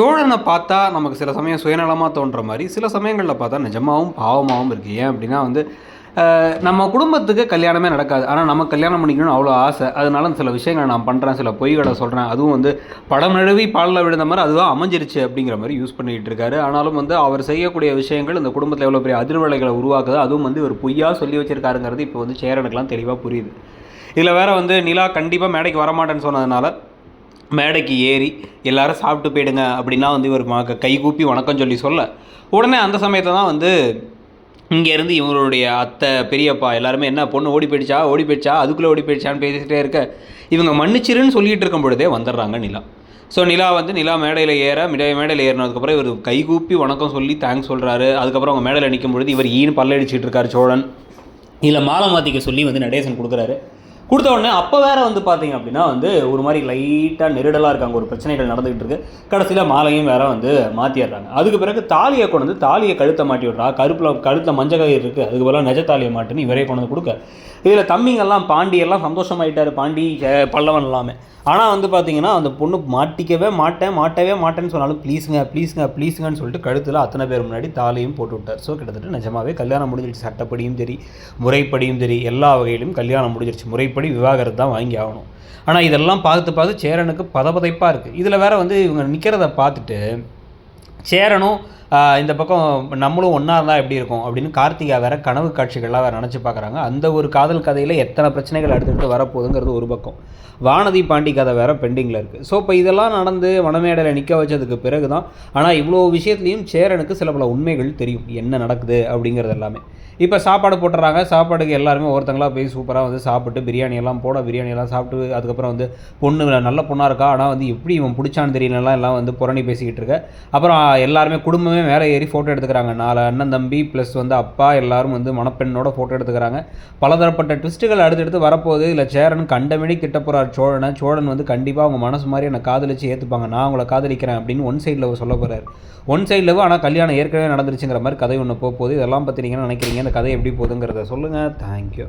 சோழனை பார்த்தா நமக்கு சில சமயம் சுயநலமாக தோன்ற மாதிரி சில சமயங்களில் பார்த்தா நிஜமாகவும் பாவமாகவும் இருக்குது ஏன் அப்படின்னா வந்து நம்ம குடும்பத்துக்கு கல்யாணமே நடக்காது. ஆனால் நம்ம கல்யாணம் பண்ணிக்கணும்னு அவ்வளோ ஆசை. அதனால சில விஷயங்களை நான் பண்ணுறேன் சில பொய்களை சொல்கிறேன் அதுவும் வந்து படம் நழுவி பாலில் விழுந்த மாதிரி அதுதான் அமைஞ்சிருச்சு அப்படிங்கிற மாதிரி யூஸ் பண்ணிக்கிட்டு இருக்காரு. ஆனாலும் வந்து அவர் செய்யக்கூடிய விஷயங்கள் இந்த குடும்பத்தில் எவ்வளோ பெரிய அதிர்வலைகளை உருவாக்குது அதுவும் வந்து ஒரு பொய்யாக சொல்லி வச்சிருக்காருங்கிறது இப்போ வந்து சேரனுக்கெல்லாம் தெளிவாக புரியுது. இதில் வேறு வந்து நிலா கண்டிப்பாக மேடைக்கு வரமாட்டேன்னு சொன்னதுனால மேடைக்கு ஏறி எல்லாரும் சாப்பிட்டு போயிடுங்க அப்படின்னா வந்து இவர் மக கைகூப்பி வணக்கம் சொல்லி சொல்ல. உடனே அந்த சமயத்தை தான் வந்து இங்கேருந்து இவங்களுடைய அத்தை பெரியப்பா எல்லாருமே என்ன பொண்ணு ஓடி போயிடுச்சா ஓடி போயிடுச்சா அதுக்குள்ளே ஓடி போயிடுச்சான்னு பேசிகிட்டே இருக்க. இவங்க மன்னிச்சிருன்னு சொல்லிகிட்டு இருக்கும் பொழுதே வந்துடுறாங்க நிலா. ஸோ நிலா வந்து நிலா மேடையில் ஏற மிடை மேடையில் ஏறினதுக்கப்புறம் இவர் கைகூப்பி வணக்கம் சொல்லி தேங்க்ஸ் சொல்கிறாரு அதுக்கப்புறம் அவங்க மேடையில் நிற்கும் பொழுது இவர் ஈன்னு பல்லடிச்சிட்டு இருக்காரு சோழன். இதில் மாலை மாற்றிக்க சொல்லி வந்து நடேசன் கொடுக்குறாரு. கொடுத்த உடனே அப்போ வேற வந்து பார்த்தீங்க அப்படின்னா வந்து ஒரு மாதிரி லைட்டாக நெருடலாக இருக்காங்க. ஒரு பிரச்சனைகள் நடந்துகிட்டு இருக்கு. கடைசியில் மாலையும் வேற வந்து மாற்றிடுறாங்க அதுக்கு பிறகு தாலியை கொண்டு வந்து தாலியை கழுத்தை மாட்டி விட்றா. கருப்பில் கழுத்தில் மஞ்சள் கயிறு இருக்குது அதுக்கு பதிலாக நெஜ தாலியை மாட்டுன்னு இவரே கொண்டு வந்து கொடுக்க. இதில் தம்பிங்கெல்லாம் பாண்டியெல்லாம் சந்தோஷமாயிட்டார். பாண்டி பல்லவன் எல்லாமே. ஆனால் வந்து பார்த்தீங்கன்னா அந்த பொண்ணு மாட்டிக்கவே மாட்டேன் மாட்டவே மாட்டேன்னு சொன்னாலும் ப்ளீஸுங்க ப்ளீஸுங்க ப்ளீஸுங்கன்னு சொல்லிட்டு கழுத்தில் அத்தனை பேர் முன்னாடி தாலையும் போட்டு விட்டார். ஸோ கிட்டத்தட்ட நிஜமாவே கல்யாணம் முடிஞ்சிருச்சு. சட்டப்படியும் சரி முறைப்படியும் சரி எல்லா வகையிலும் கல்யாணம் முடிஞ்சிருச்சு. முறைப்படி விவாகரத்து தான் வாங்கி ஆகணும். ஆனால் இதெல்லாம் பார்த்து பார்த்து சேரனுக்கு பதபதைப்பாக இருக்குது இதில் வேற வந்து இவங்க நிற்கிறத பார்த்துட்டு சேரனும் இந்த பக்கம் நம்மளும் ஒன்றா இருந்தால் எப்படி இருக்கும்? அப்படின்னு கார்த்திகா வேற கனவு காட்சிகள்லாம் வேறு நினச்சி பார்க்குறாங்க அந்த ஒரு காதல் கதையில் எத்தனை பிரச்சனைகள் அடுத்தடுத்து வரப்போகுதுங்கிறது ஒரு பக்கம். வானதி பாண்டி கதை வேறு பெண்டிங்கில் இருக்குது ஸோ இப்போ இதெல்லாம் நடந்து மணமேடையில் நிற்க வச்சதுக்கு பிறகு தான் ஆனால் இவ்வளோ விஷயத்துலையும் சேரனுக்கு சில பல உண்மைகள் தெரியும். என்ன நடக்குது அப்படிங்கிறது எல்லாமே. இப்போ சாப்பாடு போட்டுறாங்க. சாப்பாடுக்கு எல்லாருமே ஒருத்தங்களா போய் சூப்பராக வந்து சாப்பிட்டு பிரியாணியெல்லாம் போட பிரியாணியெல்லாம் சாப்பிட்டு அதுக்கப்புறம் வந்து பொண்ணு நல்ல பொண்ணாக இருக்கா? ஆனால் வந்து எப்படி இவன் பிடிச்சான்னு தெரியலலாம் எல்லாம் வந்து புரணி பேசிக்கிட்டு இருக்க. அப்புறம் எல்லாருமே குடும்பமே மேலே ஏறி ஃபோட்டோ எடுத்துக்கிறாங்க. நாலு அண்ணன் தம்பி ப்ளஸ் வந்து அப்பா எல்லாரும் வந்து மணப்பெண்ணோட ஃபோட்டோ எடுத்துக்கிறாங்க. பலதரப்பட்ட ட்விஸ்ட்டுகள் அடுத்தடுத்து வரப்போகுது. இல்லை சேரன் கண்டமேடி கிட்ட போகிறார் சோழனை. சோழன் வந்து கண்டிப்பாக அவங்க மனசு மாதிரி என்னை காதலிச்சு ஏற்றுப்பாங்க நான் அவங்கள காதலிக்கிறேன் அப்படின்னு ஒன் சைடில் சொல்ல போகிறார் ஒன் சைடில் ஆனால் கல்யாணம் ஏற்கனவே நடந்துருச்சுங்கிற மாதிரி கதை ஒன்று போக போகுது. இதெல்லாம் பற்றி நீங்கள் நினைக்கிறீங்க? இந்த கதை எப்படி போகுதுங்கிறத சொல்லுங்கள் தேங்க்யூ